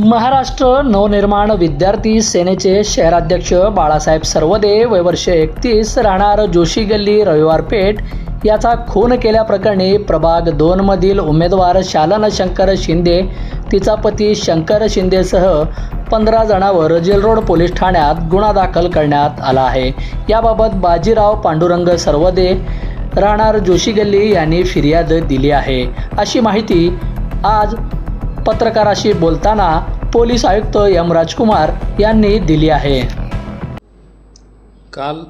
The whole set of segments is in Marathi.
महाराष्ट्र नवनिर्माण विद्यार्थी सेनेचे शहराध्यक्ष बाळासाहेब सर्वदे वय वर्ष एकतीस राहणार जोशी गल्ली रविवार पेठ. याचा खून केल्याप्रकरणी प्रभाग दोनमधील उमेदवार शालन शंकर शिंदे तिचा पती शंकर शिंदेसह पंधरा जणांवर जेलरोड पोलीस ठाण्यात गुन्हा दाखल करण्यात आला आहे. याबाबत बाजीराव पांडुरंग सर्वदे राहणार जोशी गल्ली यांनी फिर्याद दिली आहे. अशी माहिती आज पत्रकाराशी बोलताना पोलीस आयुक्त एम राजकुमार यांनी दिली आहे. काल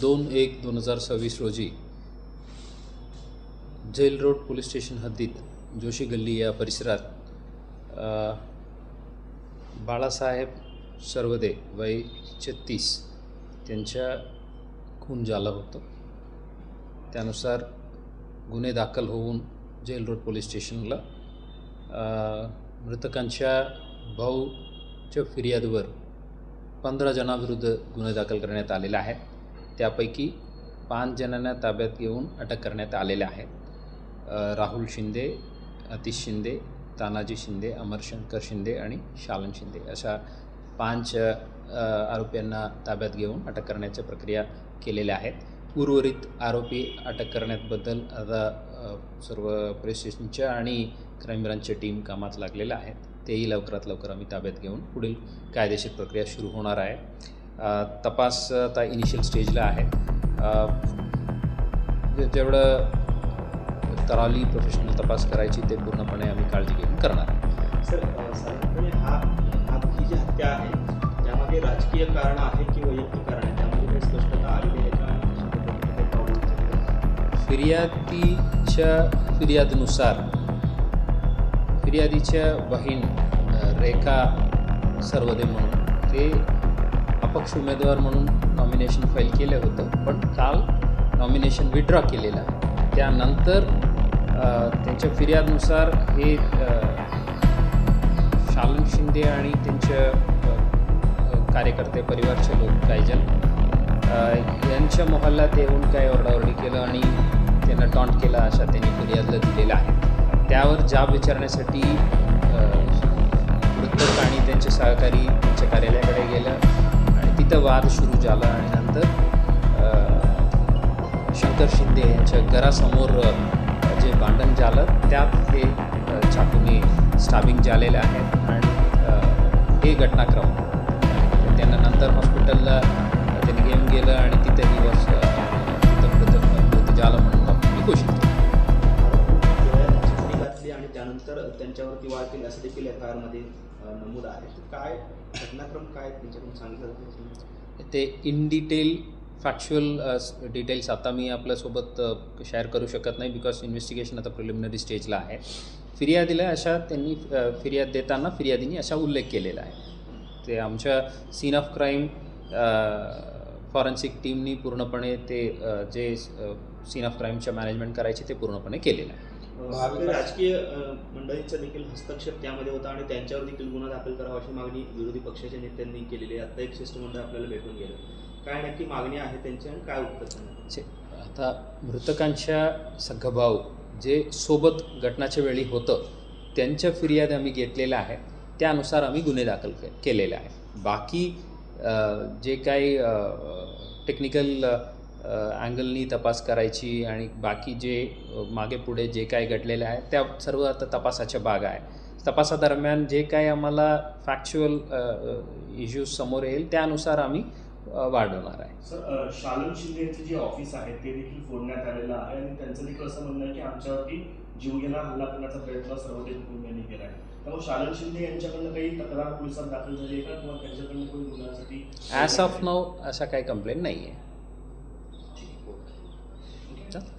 दोन एक दोन हजार सव्वीस रोजी जेल रोड पोलीस स्टेशन हद्दीत जोशी गल्ली या परिसरात बाळासाहेब सर्वदे वय छत्तीस त्यांच्या खून झाला होतं. त्यानुसार गुन्हे दाखल होऊन जेल रोड पोलीस स्टेशनला. मृतकांच्या भाऊच्या फिर्यादीवर पंधरा जणांविरुद्ध गुन्हे दाखल करण्यात आलेले आहेत. त्यापैकी पाच जणांना ताब्यात घेऊन अटक करण्यात आलेल्या आहेत. राहुल शिंदे अतिश शिंदे तानाजी शिंदे अमरशंकर शिंदे आणि शालन शिंदे अशा पाच आरोपींना ताब्यात घेऊन अटक करण्याच्या प्रक्रिया केलेल्या आहेत. उर्वरित आरोपी अटक करण्याबद्दल आता सर्व पोलीस स्टेशनच्या आणि क्राईम ब्रांचच्या टीम कामात लागलेल्या आहेत. तेही लवकरात लवकर आम्ही ताब्यात घेऊन पुढील कायदेशीर प्रक्रिया सुरू होणार आहे. तपास आता इनिशियल स्टेजला आहे. जे- जेवढं तरावली प्रोफेशनल तपास करायची ते पूर्णपणे आम्ही काळजी घेऊन करणार आहे. सर साधारणपणे हा हा ही जी हत्या आहे त्यामागे राजकीय कारण आहे की वैयक्तिक फिर्यादीच्या फिर्यादनुसार फिर्यादीच्या बहीण रेखा सर्वदे म्हणून ते अपक्ष उमेदवार म्हणून नॉमिनेशन फाईल केलं होतं पण काल नॉमिनेशन विड्रॉ केलेलं आहे. त्यानंतर त्यांच्या फिर्यादनुसार हे शालन शिंदे आणि त्यांच्या कार्यकर्ते परिवारचे लोक काहीजण यांच्या मोहल्ल्यात येऊन काय ओरडाओरडी केलं आणि त्यांना टॉन्ट केला अशा त्यांनी फिर्यादला दिलेला आहे. त्यावर जाब विचारण्यासाठी अ, मृतक आणि त्यांचे सहकारी त्यांच्या कार्यालयाकडे गेलं आणि तिथं वाद सुरू झाला आणि नंतर शंकर शिंदे यांच्या घरासमोर जे भांडण झालं त्यात हे चाकूने स्टाबिंग झालेले आहेत आणि हे घटनाक्रम. त्यांना नंतर हॉस्पिटलला त्यांनी घेऊन गेलं आणि डोळ्यात चिठ्ठी घातली आणि त्यानंतर त्यांच्यावरती वाढ केली असं देखील एफ आय आरमध्ये नमूद आहे. काय घटनाक्रम काय त्यांच्याकडून सांगितलं ते इन डिटेल फॅक्च्युअल डिटेल्स आता मी आपल्यासोबत शेअर करू शकत नाही बिकॉज इन्व्हेस्टिगेशन आता प्रिलिमिनरी स्टेजला आहे. फिर्यादीला अशा त्यांनी फिर्याद देताना फिर्यादीने असा उल्लेख केलेला आहे. ते आमच्या सीन ऑफ क्राईम फॉरेन्सिक टीमनी पूर्णपणे ते जे सीन ऑफ क्राईमच्या मॅनेजमेंट करायचे ते पूर्णपणे केलेलं आहे. राजकीय मंडळींचा देखील हस्तक्षेप त्यामध्ये होता आणि त्यांच्यावर देखील गुन्हा दाखल करावा अशी मागणी विरोधी पक्षाच्या नेत्यांनी केलेली आहे. आता एक शिष्टमंडळ आपल्याला भेटून गेलं. काय नक्की मागणी आहे त्यांची आणि काय उत्तर आता मृतकांच्या सगभाऊ जे सोबत घटनाच्या वेळी होतं त्यांच्या फिर्याद आम्ही घेतलेल्या आहेत. त्यानुसार आम्ही गुन्हे दाखल केलेले आहेत. बाकी जे काही टेक्निकल अँगलनी तपास करायची आणि बाकी जे मागे पुढे जे काही घडलेलं आहे त्या सर्व आता तपासाच्या भाग आहे. तपासादरम्यान जे काही आम्हाला फॅक्च्युअल इश्यूज समोर येईल त्यानुसार आम्ही वाढवणार आहे. सर अ, शालन शिंदे यांचे जे ऑफिस आहे ते देखील फोडण्यात आलेलं आहे आणि त्यांचं देखील असं म्हणणं आहे की आमच्यावरती जीवघेणा हल्ला करण्याचा प्रयत्न सर्वोदय कुटुंबियांनी केला आहे. त्यामुळे शालन शिंदे यांच्याकडनं काही तक्रार पोलिसात दाखल झाली आहे का? किंवा त्यांच्याकडनं कोणी ॲज ऑफ नाऊ अशा काही कंप्लेंट नाही आहे Danke.